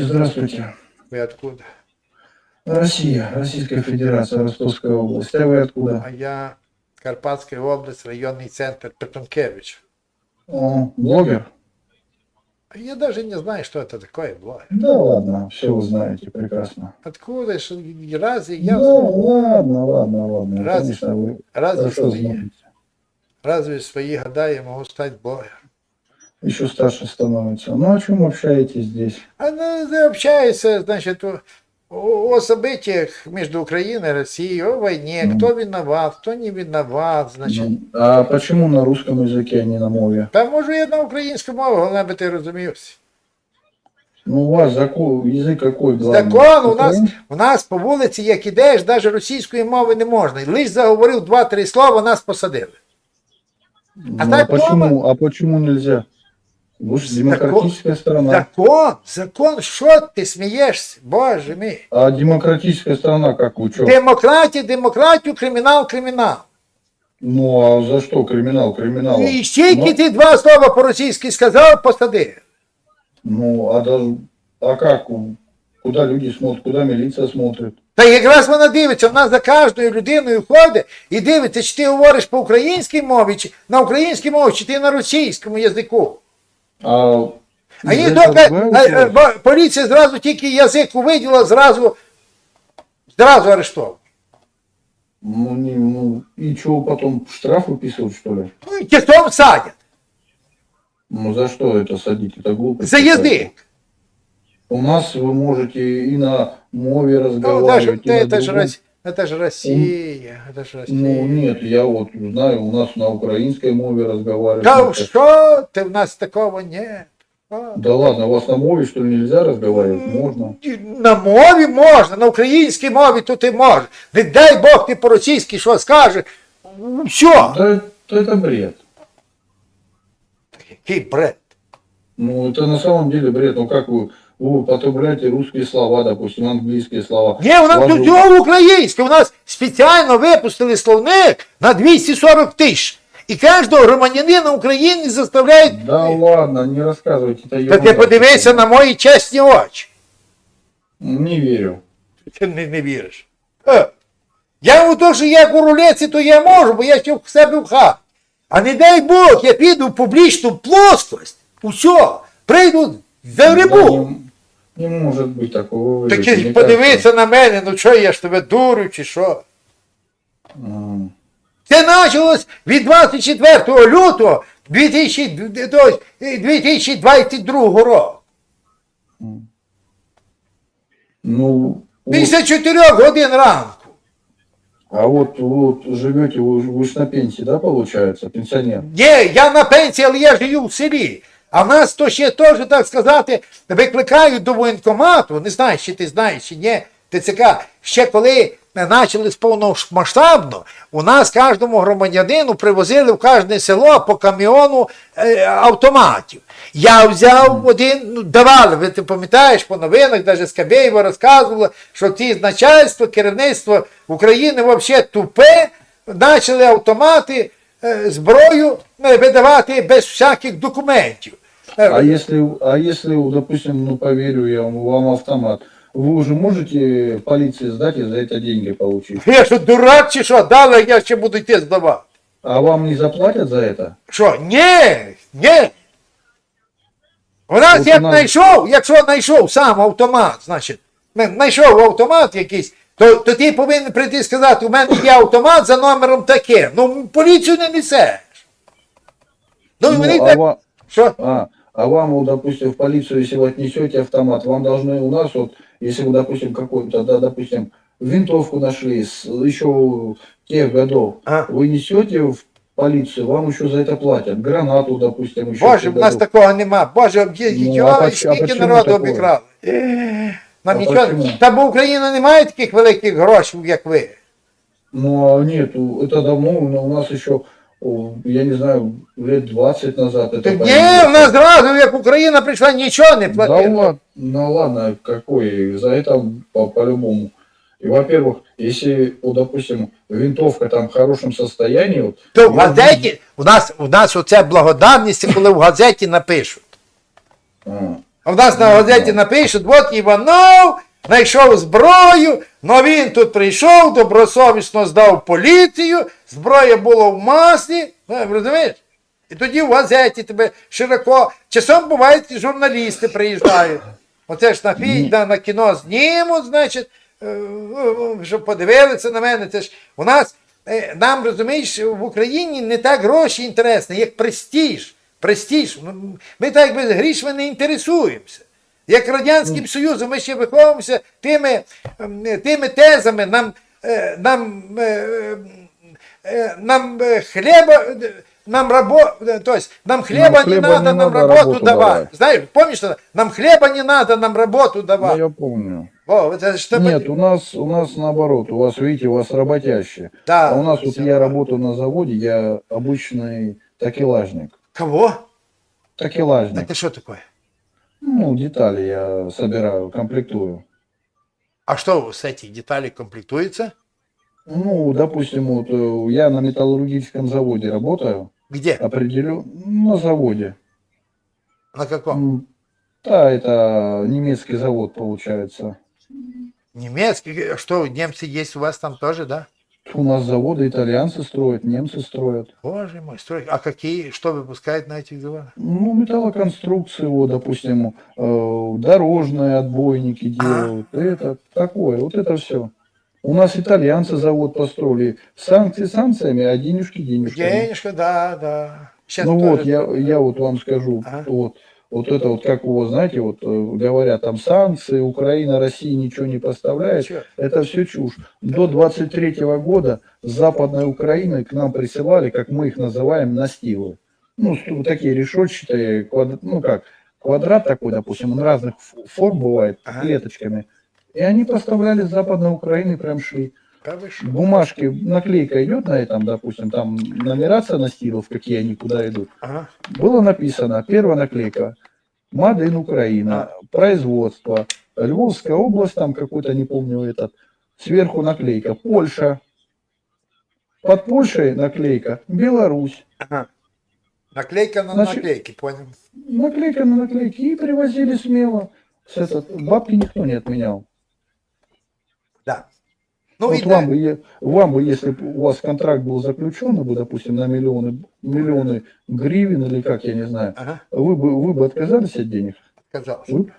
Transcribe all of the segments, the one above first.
Здравствуйте, здравствуйте. Вы откуда? Россия, Российская Федерация, Ростовская область. А вы откуда? А я Карпатская область, районный центр Петункевич. О, блогер? А Я даже не знаю, что это такое было. Да ладно, все вы знаете прекрасно. Откуда? Что, разве я... Да ладно, ладно, ладно. Раз- Конечно, вы Разве, хорошо свои, знаете. разве в свои года я могу стать блогером? Еще старше становится. Ну о чем общаетесь здесь? А ну, общается, значит, о, о событиях между Украиной и Россией, о войне, Ну. кто виноват, кто не виноват, значить. Ну, а почему на русском языке, а не на мове? Та може я на українську мову, головне би ти розумівся. Ну у вас закон, язык какой главный? Закон у нас, Украинский? у нас по вулиці, як ідеш, навіть російської мови не можна. Лиш заговорив два-три слова, нас посадили. а Ну, так почему, а почему нельзя? Демократическая страна. Закон, закон, що ти смієшся? Боже мій. А демократическая страна как вы что? Демократія, демократію, кримінал, кримінал. Ну а за что криминал, криминал? І стільки ти два слова по-російськи сказав, посадив. Ну, а, даже, а как? Куда люди смотрят, куда милиция смотрит? Та якраз вона дивиться, вона за кожною людиною ходить і дивиться, чи ти говориш по українській мові, чи на українській мові, чи ти на російському язику. А, А їх из-за тільки, другая е, е, вопрос. бо поліція зразу тільки язик увиділа, зразу, зразу арештовувала. Ну, не, ну, и что, потом штраф выписывают, что ли? Ну, і тістом садять. Ну, за что это садить? Это глупо. За язик. У нас вы можете и на мове Ну, разговаривать, даже, и на это, же, другом. Рос- это же Россия, это же Россия. Ну, нет, я вот знаю, у нас на украинской мове разговаривают. Да Ну, что ты, у нас такого нет. А. Да ладно, у вас на мове, что ли, нельзя разговаривать? Можно. І На мові можна, на українській мові то ти можеш. Не дай Бог ти по-російськи що скажеш. Все. Да, это- это бред. Який бред. Ну, это на самом деле бред. Ну, как вы, вы употребляете русские слова, допустим, английские слова. Ні, у нас Вас- тут всього українське. У нас спеціально випустили словник на 240 тисяч. І кожного громадянина України заставляють. Да ладно, не рассказывайте. Это Та ти ерунда. подивися на мої чесні очі. Не верю. Ти не, не віриш. Е. Я у то, що я у рулеці, то я можу, бо я ще в себе в хаті. А не дай Бог, я піду в публічну плоскость. Усе, прийду за Да рибу. не, не может быть такого. Вы Так врете, і мне подивися на мене, ну що я ж тебе дурю чи що? кажется. М, Це почалось від 24 лютого 2000 до 2022 року. Ну, вот, Після 4 годин ранку. а вот вот живете, вы, ж- вы ж на пенсии, да, получается, пенсионер? Ні, я на пенсії, але я живу в селі. А в нас то ще теж, так сказати, викликають до воєнкомату, не знаю, чи ти знаєш, чи ні, ТЦК. Ще коли почали повномасштабно, у нас кожному громадянину привозили в кожне село по каміону е, автоматів. Я взяв один, ну давали, ви ти пам'ятаєш по новинах, навіть з Кабєєва розказували, що ті начальство, керівництво України взагалі тупе, почали автомати, е, зброю е, видавати без всяких документів. Е, А если, а если, допустим, ну поверю я вам, вам автомат, вы уже можете полиции сдать и за это деньги получить? Я що дурак чи що, дали, я ще буду йти здавати. А вам не заплатят за это? Що? Ні, ні. У нас От як у нас- знайшов, якщо знайшов сам автомат, значить, не- знайшов автомат якийсь, то, то ти повинен прийти і сказати, у мене є автомат за номером таке. Ну, поліцію не несеш. Ну, і Ну, вони а, так, ва- що? а, а вам, вот, допустим, в полицию, если вы отнесете автомат, вам должны у нас, вот, если вы, допустим, какой-то, да, допустим, винтовку нашли с еще тех годов, А. вы несете в полицию, вам еще за это платят. Гранату, допустим, еще. Боже, тех в нас годов. такого нема. Боже, є- Ну, йо, а поч- а скільки почему народу такое? обікрали. Е, Нам А нічого. почему? Та бо Україна не має таких великих грошей, як ви. Ну, а нету, это давно, но у нас еще, о, я не знаю, лет 20 назад это Та Ні, появилось. в нас зразу, як Україна прийшла, нічого не Да платили. ладно, ну ладно, какой, за это по- по-любому. И, во-первых, если, вот, допустим, винтовка там в хорошем состоянии, вот, То в я- газеті, у нас, у нас оце благодарність, коли в газеті напишуть. А, А в нас на газеті напишуть, от Іванов знайшов зброю, но він тут прийшов, добросовісно здав поліцію, зброя була в маслі, ну, розумієш? І тоді в газеті тебе широко. Часом бувають журналісти приїжджають. Оце ж на фільм, на, на кіно знімуть, значить, е, е, щоб подивилися на мене. Це ж у нас, е, нам розумієш, в Україні не так гроші інтересні, як престиж. Престиж. Ну, Ми так якби грішми не інтересуємося. Як Радянським Союзом ми ще виховуємося тими, тими тезами, нам, нам, нам е, нам рабо, то есть, нам хлеба, не хлеба надо, не нам надо, работу, работу давай. давай. Знаешь, помнишь, что нам хлеба не надо, нам работу Да, давай. я помню. О, это Нет, у нас, у нас наоборот, у вас, видите, у вас работящие. Да. А у нас вот я работаю на заводе, я обычный такелажник. Кого? Такелажник. Это что такое? Ну, детали я собираю, комплектую. А что с этих деталей комплектуется? Ну, допустим, вот э, я на металлургическом заводе работаю, Где? определю, на заводе. На каком? М, Да, это немецкий завод получается. Немецкий. Что, немцы есть у вас там тоже, да? У нас заводы итальянцы строят, немцы строят. Боже мой, строй. А какие, что выпускают на этих заводах? Ну, металлоконструкции, вот, допустим, э, дорожные отбойники А. делают. Это такое, вот это все. У нас итальянцы завод построили. Санкции санкциями, а денежки денежками. Денежка, да, да. Сейчас Ну тоже- вот, я, я вот вам скажу, Ага. вот, вот это вот, как вас, знаете, вот э, говорят, там санкции, Украина, Россия ничего не поставляет, это все чушь. До 23 года с Западной Украины к нам присылали, как мы их называем, настилы. Ну, такие решетчатые, квад- ну как, квадрат такой, допустим, он разных форм бывает, клеточками. И они поставляли с Западной Украины, прям шли. Бумажки, наклейка идет на этом, допустим, там нумерация настилов, какие они куда идут Ага. было написано, первая наклейка, in Украина, производство, Львовская область, там какой-то, не помню этот, сверху наклейка, Польша, под Польшей наклейка, Беларусь, Ага. Наклейка на Значит- наклейке, понял. наклейка на наклейке, и привозили смело. С этот, бабки никто не отменял. Ну вот и вам, да. бы, вам бы, если бы у вас контракт был заключен, бы, допустим, на миллионы, миллионы гривен или как, я не знаю, Ага. вы бы, вы бы отказались от денег? Казалось. Вы-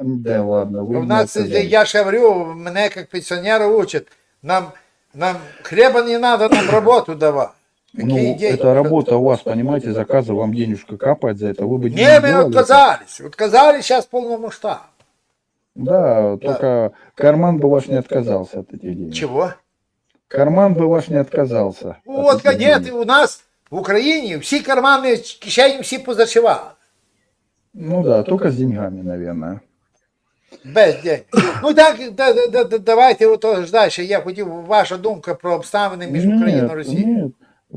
Да ладно, вы У не нас, я же говорю, меня как пенсионера учат, нам, нам хлеба не надо, нам работу давай. Ну, Какие деньги? это работа у вас, понимаете, заказы, вам денежка капает за это, вы бы Не, не мы отказались. Отказались сейчас полномасштаб. это. Да, только карман бы ваш не отказался от этих денег. Чего? Карман бы ваш не отказался. от Вот, этих нет, денег. у нас в Україні всі кармани, кишені всі позашивали. Ну да, только с деньгами, наверное. Без денег. Ну так, да, да, да, да, давайте ото ж далі. Я хотів, ваша думка про обставини між Україною і Нет, Росією. нет.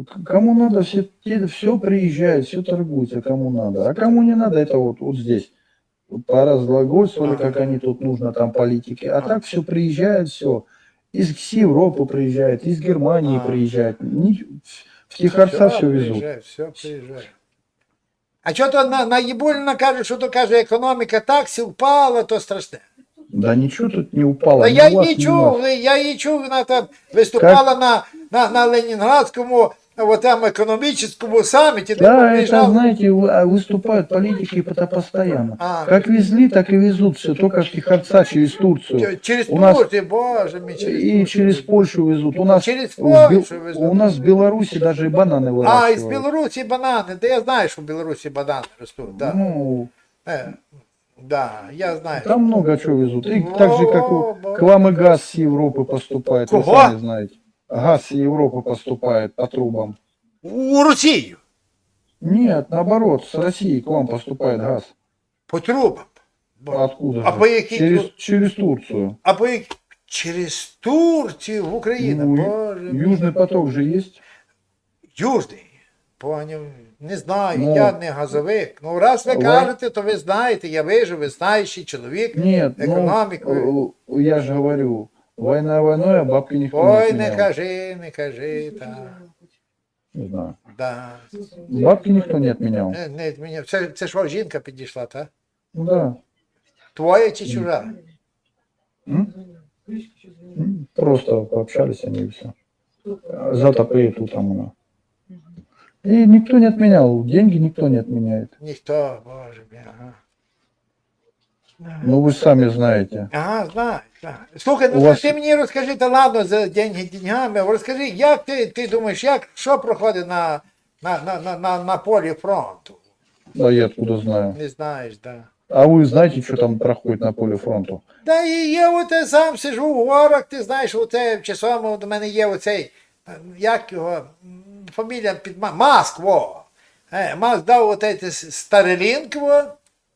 К- Кому надо, все, те- все приезжает, все торгуется, кому надо. А кому не надо, это вот, вот здесь. Поразглагольствовали, как они тут нужно, там политики. А так все приезжает, все. Из с Европы приезжает, из Германии А. приезжает. Ни- в Тихорца все везут. приїжджає, все приїжджає. А що то на, на Єбуліна каже, що то каже, економіка так сі впала, то страшне. Да ничего тут не упало. Та ни я у вас, її ни у нас. чув, я її чув, вона там виступала на, на, на Ленінградському, вот там економічному саміті, де Да, это, приїжджав. знаете, вы- а выступают политики это постоянно. А. Как везли, так и везут все, только с Тихорца через Турцию. Через У нас- Турцію, боже мій, через И Турцію. через Польшу везут. У нас, Через в Бел- Польшу везут. у нас в Беларуси даже и бананы выращивают. А, із Білорусі банани. Де я знаю, що в Білорусі банани ростуть. Да. Ну, Е, да, я знаю. там много чего везут. И так же, как у- О, к вам и газ с Европы поступает, вы Кого? сами знаете. Газ с Европы поступает по трубам. У Росію. Нет, наоборот, с России к вам поступает газ. По трубам. Бо- Откуда? А же? по якій через, тру- через Турцию. А по як- через Турцію в Україну. Ну, Боже. мій. Южный поток же есть. Южний. Поняв. Не знаю, Ну. я не газовик. Ну, раз ви Ви- кажете, то ви знаєте, я вижу, ви знаючий чоловік. Нет, Экономику. ну, э, я же говорю, война войной, а бабки никто не Ой, не отменял. кажи, не кажи, так. Не знаю. Да. Бабки никто не отменял. Не, не, мені, це, це ж вам жінка підійшла, так? Да. Твоя чи чужа? М? М, Просто пообщались они и все. Завтра приедет утром она. И никто не отменял. Деньги никто не отменяет. Ніхто, боже мій, ага. Ну, вы сами знаете. Ага, знаю, знаю. Слухай, ну У вас- ти мені розкажи, та ладно, за деньги деньгами, розкажи, як ти, ти думаєш, як, що проходить на, на, на, на, на, на полі фронту? А я откуда знаю. Не знаєш, да. А вы знаете, что там проходит на поле фронту? Та і я оте сам сижу в горах, ти знаєш, оце часом до мене є оцей, е, як його, м, фамілія під Ма- Маск, во. Е, Маск дав оте те с- во.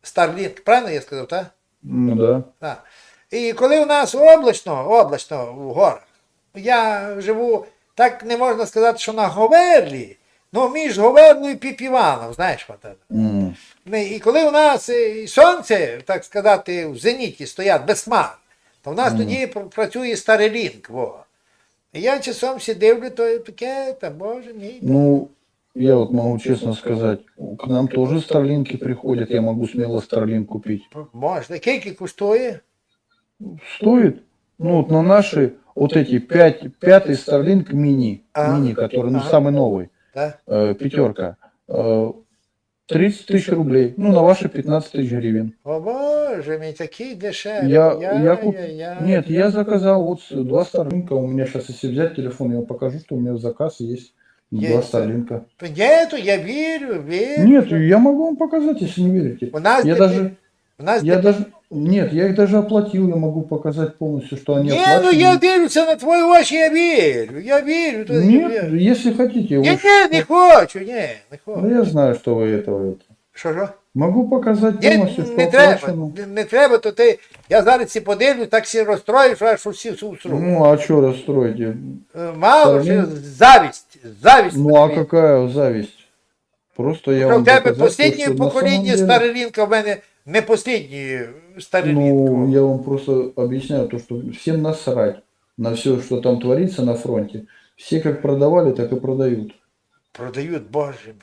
Старлінк, правильно я сказав, так? Ну да. Так. І коли у нас облачно, облачно в горах, я живу, так не можна сказати, що на Говерлі, ну між Говерлою і Піпіваном, знаєш. Ну, І коли у нас е, і сонце, так сказати, в зеніті стоять без хмар, то в нас тоді пр- працює Старелінк. Во. І я часом всі дивлю, то таке, та боже мій. Ну, я вот могу честно сказать, к нам тоже старлинки приходят, я могу смело старлинг купить. Можна. Скільки коштує? Стоит, ну вот на наши, вот эти пять, пятый старлинг мини, А. мини, который, ну, Ага. самый новый, Так? э, пятерка, э, 30 тысяч рублей, ну, на ваши 15 тысяч гривен. О Боже мій, такий дешевий. Я, я, куп- я. Нет, я заказал вот с- два старлинка, у меня сейчас, если взять телефон, я вам покажу, что у меня заказ есть. Два Есть. старлинка. Ні, то я вірю, вірю. Нет, я могу вам показать, если не верите. У нас, Я де- даже, у нас я де- даже, нет, я их даже оплатил, я могу показать полностью, что они Ні, ну оплачены. я дивлюся на твої очі, я вірю, я вірю. то я Нет, вірю. если хотите, Ні, вы ж- ні, не хочу, ні, не Ну, хочу. я знаю, что вы этого. это. Що, що? Могу показать Ні, полностью, что не треба, оплачено. не, не треба, то ти, я зараз ці подивлю, так всі розстроїш, аж усі усру. Ну, а что расстроите? Мало, Сторони. що завість, Завість. Ну, а тобі. какая зависть? Просто я Що вам тебе доказал, останнє на покоління деле- старелінка, в мене не останнє старелінка. Ну, я вам просто объясняю то, что всем насрать на все, что там творится на фронте. Все как продавали, так и продают. Продають, боже мій.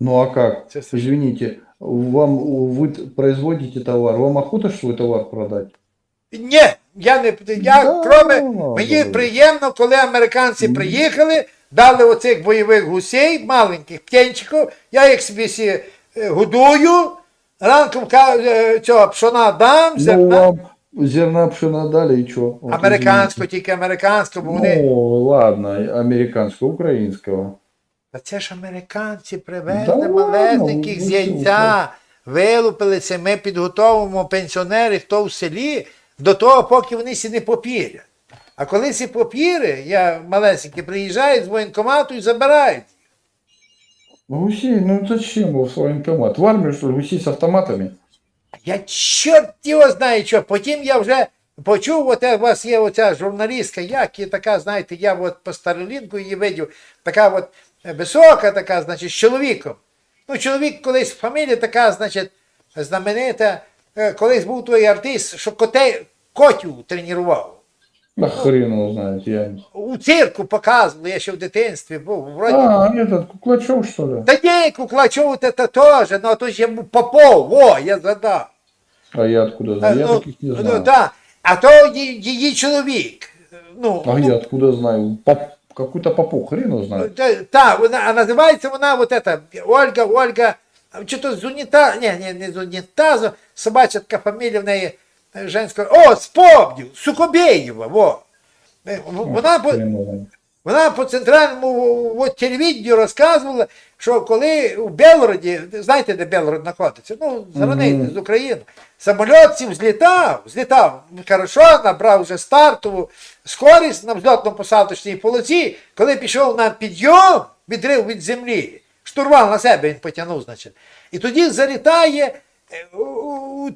Ну а как? Це все ж- Извините, вам вы т- производите товар, вам охота свой товар продать? Ні, я не я, Да, кроме, ну, мені добре. приємно, коли американці приїхали, дали оцих бойових гусей, маленьких птенчиків, я їх собі всі е, годую, ранком е, цього пшона дам, Ну, зерна. вам зерна пшена дали и что? Американського, тільки американського, бо вони. Ну, ладно, американского, украинского. Та це ж американці привезли Да малесеньких ну, з ви яйця, вилупилися, ми підготовимо пенсіонери, хто в селі, до того, поки вони сі не попірять. А коли сі попіри, я малесенькі приїжджають з воєнкомату і забирають. Гусей, ну зачем вы в свой военкомат? В армию, что ли, гусей с автоматами? Я чорт його знає що. Потім я вже почув, от у вас є оця журналістка, як і така, знаєте, я от по старолінку її видів, така от висока, така, значить, з чоловіком. Ну, чоловік колись фамілія така, значить, знаменита, Е, колись був той артист, що коте, котів тренував. Да хрен его знает, я... У цирку показували, я ще в дитинстві був. Вроді. А, этот, Куклачев, что ли? Та ні, Куклачов це теж, ну а то ж я був Попов, во, я згадав. А я откуда знаю? Я ну, таких не ну, знаю. да. А то її, її чоловік. Ну, А ну, я откуда знаю? Поп... Какой-то попу, хрен его знает. та, та, вона, а називається вона вот эта, Ольга, Ольга, а, чи то з унітазу, ні, ні, не з унітазу, собача така фамілія в неї е, женська. О, спомнив, Сухобєєва, во. Е, Вона, по- вона по центральному от, телевіденню розказувала, що коли у Белгороді, знаєте, де Белгород знаходиться? Ну, з границі, Мгм. з України. Самоліт цим злітав, злітав хорошо, набрав вже стартову скорість на взльотно-посадочній полоці, коли пішов на підйом, відрив від землі, штурвал на себе він потягнув, значить. І тоді залітає, е,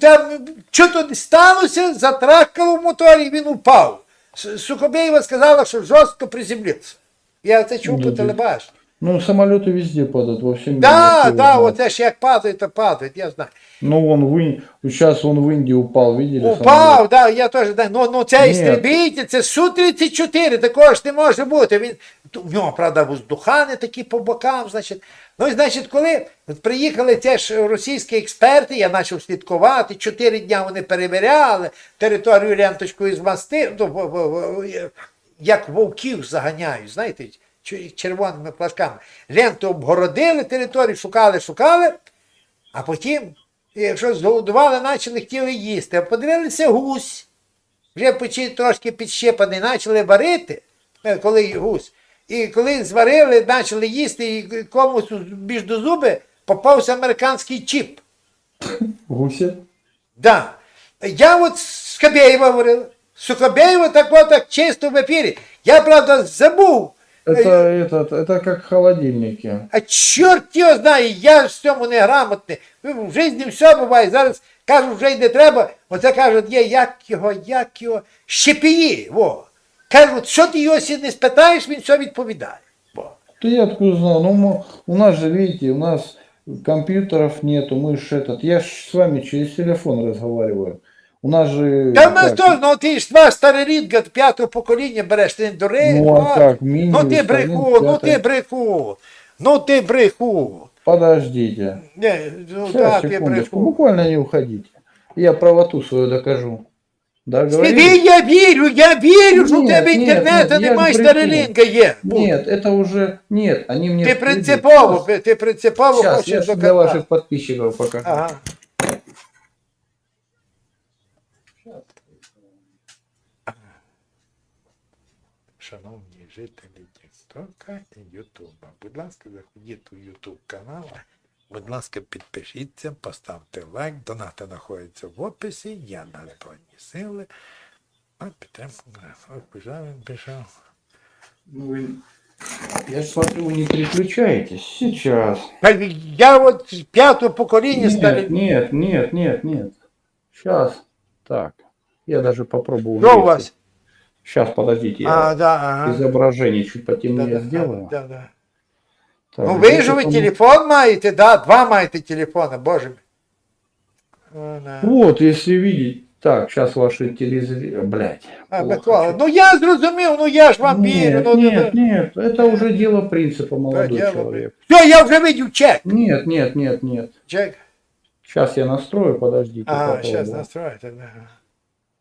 там що то сталося, затракало в моторі, він упав. Сухобєєва сказала, що жорстко приземлився. Я це чув по телебаченню. Ну, самолеты везде падают, во всем мире. Да, Кто его да, знает. оце ж як падають, то падають, я знаю. Ну, он в Ин- сейчас он в Индии упал, видели? Упав, да, я теж знаю. Ну, ну Ні. істребитель, це Су-34, такого ж не може бути. Він, в нього, правда, воздухани такі по бокам, значить. Ну, і, значить, коли приїхали ті ж російські експерти, я почав слідкувати, чотири дня вони перевіряли, територію ленточкою змастив, ну, в- в- в- як вовків заганяють, знаєте, червоними флажками. Ленту обгородили територію, шукали, шукали, а потім, якщо зголодували, почали хотіли їсти, а подивилися гусь. Вже почти трошки підщепаний, почали варити, е, коли гусь. І коли зварили, почали їсти, і комусь між до зуби попався американський чіп. Гуся? Да. Я от з Кобєєва говорив. З Кобєєва так от так чисто в ефірі. Я, правда, забув. Это, этот, это как холодильники. А чорт його знає, я ж в цьому не грамотний. В житті все буває. Зараз кажуть, вже й не треба. Оце кажуть, є, як його, як його. Щепії. Во. Кажуть, що ти його сі не спитаєш, він все відповідає. Во. Да я откуда знал? Ну, мы- у нас же, видите, у нас компьютеров нету, мы ж этот, я ж с вами через телефон разговариваю. У нас же... Та в нас как, теж, ну ти ж два старорідка п'ятого покоління береш, ти не дурень. Ну, а ба. как, міні, ну ти Сталін, бреху, ну п'ятий. ти бреху. Ну ти бреху. Подождите. Не, ну Сейчас, да, ти секундочку, бреху. буквально не уходите. Я правоту свою докажу. Да, Тобі говорили? я вірю, я вірю, що в Ні, тебе ні, інтернету ні, я немає, ж старелінка є. Нет, это уже... Нет, они мне... Ти придут. принципово, ти принципово Сейчас, хочеш я ж для доказати. ваших подписчиков покажу. Ага. Шановні жителі Тіктока і Ютуба, будь ласка, заходіть у Ютуб канал. Будь ласка, підпишіться, поставте лайк, донати знаходяться в описі, я на Збройні сили. А підтримку. Ось пішов, він пішов. Ну, вы- Я ж смотрю, вы не переключаетесь. Сейчас. Та Я от з п'ятого покоління старий. Нет, нет, нет, нет, нет. Сейчас. Так. Я даже попробую. Що у вместе. вас? Сейчас, подождите, я А, да, ага. изображение чуть потемнее Да, да, сделаю. да, да. Так, Ну где ви ж ви там- телефон маєте, да, два маєте телефона, боже мій. О, да. Вот, если видеть. Так, сейчас ваши телезрители... Блядь. А, плохо Микола, чё. ну я зрозумів, ну я ж вам вірю. Нет, Ну, нет, ну, нет, это уже дело принципа, молодой дело человек. Все, я вже видів чек. Нет, нет, нет, нет. Чек. Сейчас я настрою, подождите. Ага, попробую. зараз настроїте.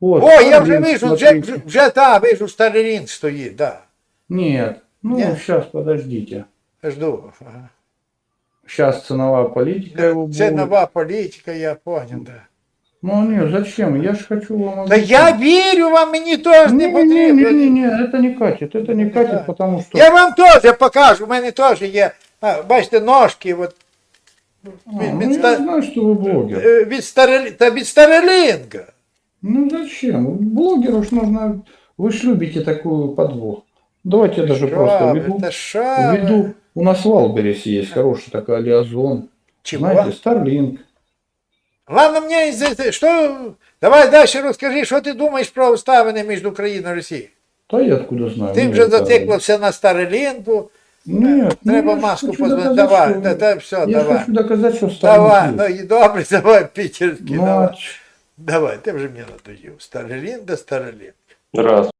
Да. Вот, О, я вже Starlink, вижу, вже, смотрите. вже, вже та, вижу, Starlink стоїть, да. Нет, ну Нет. сейчас подождите. Жду. Ага. Сейчас ценовая политика его Це будет. нова політика, я понял, да. Ну не, зачем? Я ж хочу вам... Та я вірю вам, мені теж не не, не, потрібно. не, не, это не катит, это не катит, Да. потому что... Я вам теж покажу, у мене теж є, а, бачите, ножки, от, А, від, ну, від, я ста- знаю, что вы блогер. е, від, старелі, та від старелінга. Ну зачем? Блогеру ж нужно... Вы ж любите такую подвох. Давайте я даже Що просто ви, введу. Та що ви? введу. У нас в Албересе есть хороший такой Алиазон. Чего? Знаете, Starlink. Ладно, мені з- що. Давай далі розкажи, що ти думаєш про обставини між Україною і Росією. Да я откуда знаю. Ти мне вже это- зациклився на Старелінку. Нет, ну, Треба я ж маску хочу позвонити. доказать, Давай, что- та, та, все, Я ж давай. хочу доказать, что Starlink Давай, есть. ну і добре, давай, питерський, Ну, а давай. Давайте вже мені надоїв. Старий лін да старий лін. Раз.